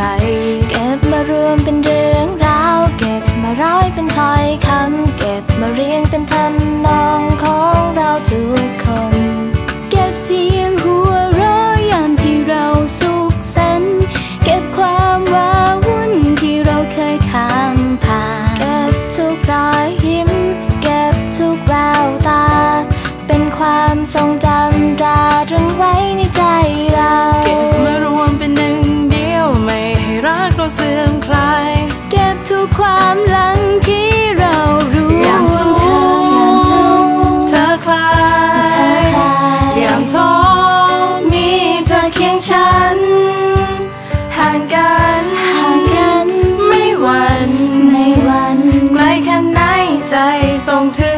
ใจเก็บมารวมเป็นเรื่องราว เก็บมาร้อยเป็นถ้อยคำเก็บมาเรียงเป็นทำนองของเราทุกคน เก็บเสียงหัวเราะยามที่เราสุขสันต์เก็บความว้าวุ่นที่เราเคยข้ามผ่านเก็บทุกรอยายยามท้อมีเธอเคียงฉัน ห่างกันห่างกัน ไม่หวันในวันไกลแค่ไหนใจส่งถึง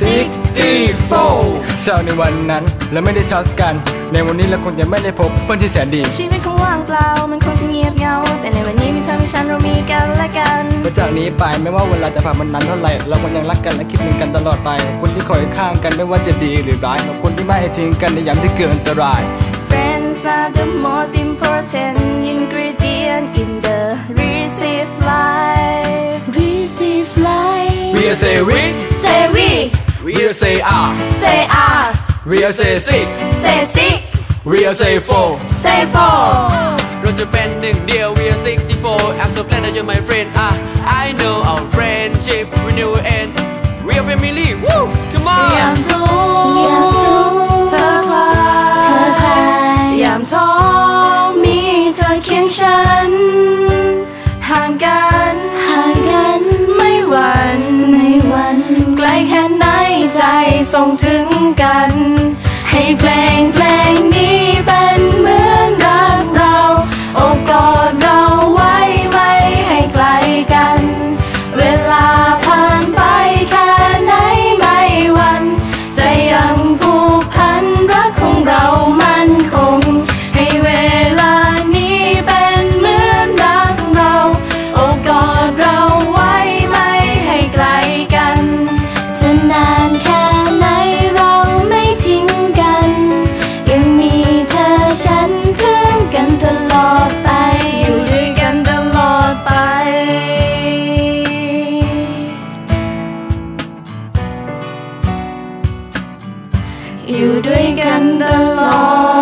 64เช้าในวันนั้นเราไม่ได้ชักกัน ในวันนี้เราคงจะไม่ได้พบเพื่อนที่แสนดีชีวิตคงว่างเปล่ามันคงจะเงียบเหงาแต่ในวันนี้มีเธอมีฉันเรามีกันและกันและจากนี้ไปไม่ว่าเวลาจะผ่านมันนานเท่าไหร่เราคงยังรักกันและคิดถึงกันตลอดไปขอบคุณที่คอยข้างกันไม่ว่าจะดีหรือร้ายขอบคุณที่ไม่ทิ้งกันในยามที่เกิดอันตราย Friends are the most important ingredient in the received life receive life We say we Say we We say ah say are We say six say six We say four say four เราจะเป็นหนึ่งเดียว we are 64 I'm so glad that you're my friend ah I know our friendship will never end we are family woo come ยาม on ไก อยู่ด้วยกันตลอด